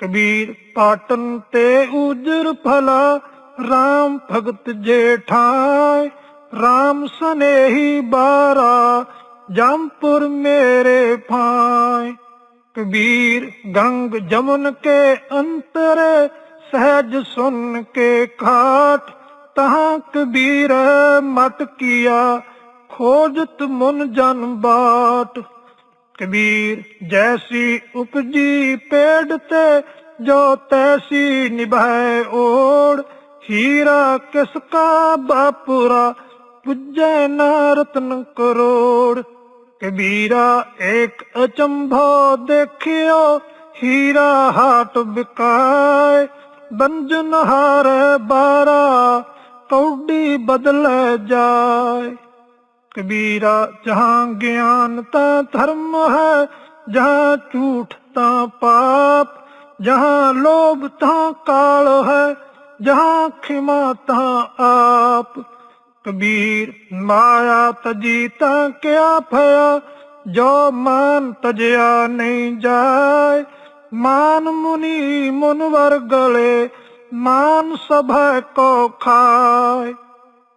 ਕਬੀਰ ਪਾਟਨ ਤੇ ਉਜਰ ਭਲਾ RAM ਭਗਤ ਜੇਠਾਏ RAM Snehi ਬਾਰਾ, ਜੰਪੁਰ ਮੇਰੇ ਭਾਏ ਕਬੀਰ ਗੰਗ ਜਮਨ ਕੇ ਅੰਤਰ, ਸਹਿਜ ਸੁਨ ਕੇ ਖਾਟ, ਤਹਾਂ ਕਬੀਰ ਮਟ ਕੀਆ, ਖੋਜਤ ਮੁਨ ਜਨ ਬਾਟ। ਕਬੀਰ, ਜੈਸੀ ਉਪਜੀ ਪੇੜ ਤੇ ਜੋ ਤੈਸੀ ਨਿਭਾਏ ਓੜ, ਹੀਰਾ ਕਿਸ ਕਾ ਬਾਪੁਰਾ ਪੁੱਜੈ ਨਾ ਰਤਨ ਕਰੋੜ। ਕਬੀਰਾ ਏਕ ਅਚੰਭੋ ਦੇਖਿਓ, ਹੀਰਾ ਹਾਟ ਬਿਕਾਏ, ਬੰਜਨ ਹਾਰ ਬਾਰਾ, ਕੌਡੀ ਬਦਲ ਜਾਏ। ਕਬੀਰਾ ਜਹਾਂ ਗਿਆਨ ਤਾਂ ਧਰਮ ਹੈ, ਜਹਾਂ ਝੂਠ ਤਾਂ ਪਾਪ, ਜਹਾਂ ਲੋਭ ਤਾਂ ਕਾਲ ਹੈ, ਜਹਾਂ ਖਿਮਾ ਤਾਂ ਆਪ। ਕਬੀਰ, ਮਾਇਆ ਤਜੀ ਤਾਂ ਕਿਆ ਭਇਆ, ਜੋ ਮਾਨ ਤਜਿਆ ਨਹੀਂ ਜਾਏ। ਮਾਨ ਮੁਨੀ ਮੁਨਵਰ ਗਲੇ, ਮਾਨ ਸਭੈ ਕੋ ਖਾਏ।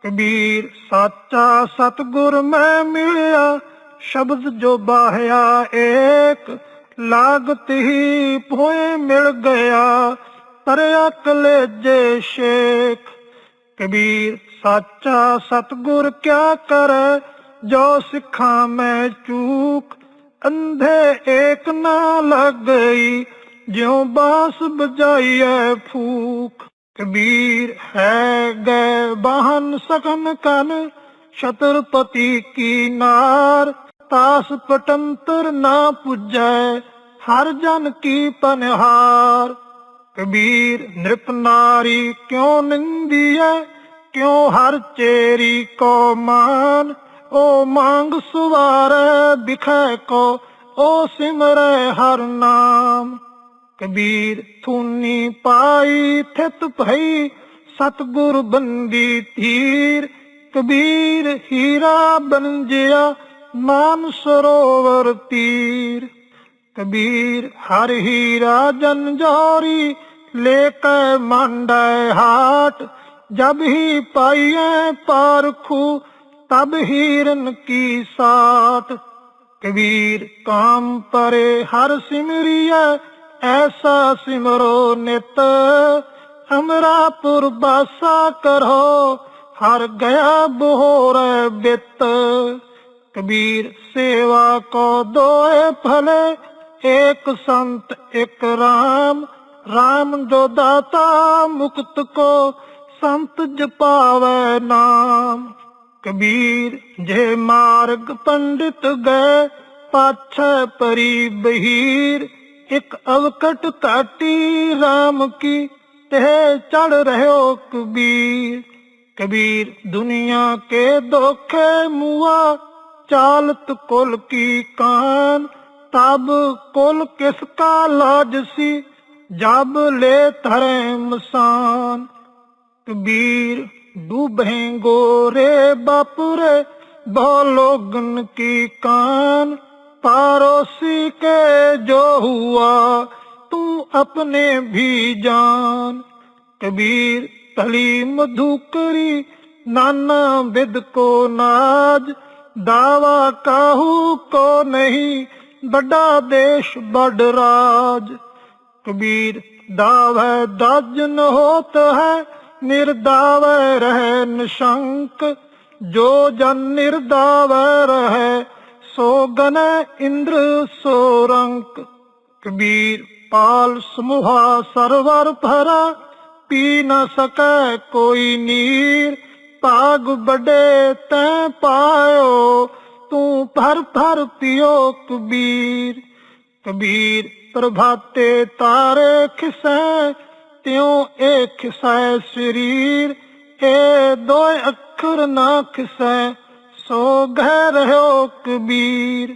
ਕਬੀਰ, ਸਾਚਾ ਸਤਗੁਰ ਮੈਂ ਮਿਲਿਆ, ਸ਼ਬਦ ਜੋ ਬਾਹਿਆ ਏਕ, ਲਾਗਤ ਹੀ ਭੋਏ ਮਿਲ ਗਿਆ ਤਰਿਆ ਕਲੇਜੇ ਸ਼ੇਖ। ਕਬੀਰ, ਸਾਚਾ ਸਤਗੁਰ ਕਿਆ ਕਰੈ, ਜੋ ਸਿੱਖਾਂ ਮੈਂ ਚੂਕ, ਅੰਧੇ ਏਕ ਨਾ ਲੱਗ ਗਈ ਜਿਉ ਬਾਸ ਬਜਾਈਐ ਫੂਕ। ਕਬੀਰ ਹੈ ਗਏ ਬਾਹਨ ਸਕਨ ਕਨ, ਛਤਰਪਤੀ ਕੀ ਨਾਰ, ਤਾਸ ਪਟੰਤਰ ਨਾ ਪੁੱਜੈ, ਹਰ ਜਨ ਕੀ ਪਨਹਾਰ। ਕਬੀਰ ਨਿਰਪ ਨਾਰੀ ਕਿਉ ਨਿੰਦੀਐ, ਕਿਉ ਹਰ ਚੇਰੀ ਕੋ ਮਾਨ? ਓ ਮੰਗ ਸੁਵਾਰੈ, ਬਿਖੈ ਕੋ, ਓ ਸਿਮਰੈ ਹਰ ਨਾਮ। ਕਬੀਰ ਥੂਨੀ ਪਾਈ, ਥਿਤ ਭਈ ਸਤਗੁਰ ਬੰਦੀ ਧੀਰ। ਕਬੀਰ ਹੀਰਾ ਬੰਜਿਆ ਮਾਨ ਸਰੋਵਰ ਤੀਰ। ਕਬੀਰ ਹਰ ਹੀਰਾ ਜਨ ਜੋਰੀ ਲੈ ਕੇ ਮੰਡੈ ਹਾਟ। ਜਬ ਹੀ ਪਾਈਐ ਪਾਰਖੂ, ਤਬ ਹੀਰਨ ਕੀ ਸਾਟ। ਕਬੀਰ ਕਾਮ ਪਰੇ ਹਰ ਸਿਮਰਿਐ ਐਸਾ ਸਿਮਰੋ ਨਿਤ ਅਮਰਾਪੁਰ ਬਾਸਾ ਕਰੋ, ਹਰ ਗਿਆ ਬੋਹਰੇ ਬਿਤ। ਕਬੀਰ ਸੇਵਾ ਕੋ ਦੋਏ ਭਲੇ, ਏਕ ਸੰਤ ਇੱਕ ਰਾਮ ਰਾਮ ਜੋ ਦਾਤਾ ਮੁਕਤ ਕੋ, ਸੰਤ ਜਪਾਵੇ ਨਾਮ। ਕਬੀਰ ਜੇ ਮਾਰਗ ਪੰਡਿਤ ਗਏ, ਪਾਛੈ ਪਰੀ ਬਹੀਰ ਇੱਕ ਅਵਕਟ ਘਾਟੀ ਰਾਮ ਕੀ ਤਹਿ ਚੜ ਰਹਿਓ ਕਬੀਰ। ਕਬੀਰ ਦੁਨੀਆ ਕੇ ਧੋਖੇ ਮੁਆ, ਚਾਲਤ ਕੁਲ ਕੀ ਕਾਨ। ਤਬ ਕੁਲ ਕਿਸ ਕਾ ਲਾਜ ਸੀ, ਜਬ ਲੈ ਧਰੇ ਮਸਾਨ। ਕਬੀਰ ਡੂਬੇ ਗੋਰੇ ਬਾਪੁਰੇ, ਬਹੁ ਲੋਗਨ ਕੀ ਕਾਨ। पारोसी के जो हुआ तू अपने भी जान कबीर तली मधुकरी नाना विद को नाज दावा काहू को नहीं बड़ा देश बड़ राज कबीर दाव दाजन होत है निर्दाव रहे निशंक जो जन निर्दाव रहे ਸੋ ਗਨੈ ਇੰਦਰ ਸੋ ਕਬੀਰ ਪਾਲ ਸਮੂਹਾ ਸਰਵਰ ਭਰਾ ਪੀ ਨ ਸਕੈ ਕੋਈ ਨੀਰ, ਭਾਗ ਬੜੇ ਤੈ ਪਾਇਓ, ਤੂੰ ਭਰ ਭਰ ਪਿਓ ਕਬੀਰ। ਕਬੀਰ ਪ੍ਰਭਾਤੇ ਤਾਰੇ ਖਿਸੈ, ਤਿਉ ਏ ਖਿਸੈ ਸਰੀਰ ਏ ਦੋਇ ਅੱਖਰ ਨਾ ਖਿਸੈ। ਸੋ ਗਹਿ ਰਹਿਓ ਕਬੀਰ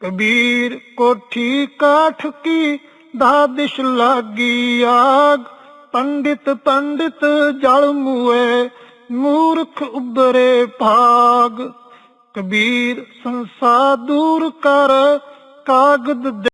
ਕਬੀਰ ਕੋਠੀ ਕਾਠ ਕੀ ਦਾਦਿਸ਼ ਲਾਗੀ ਆਗ। ਪੰਡਿਤ ਪੰਡਿਤ ਜਲ ਮੂਏ ਮੂਰਖ ਉਬਰੇ ਭਾਗ। ਕਬੀਰ ਸੰਸਾ ਦੂਰ ਕਰ ਕਾਗਦ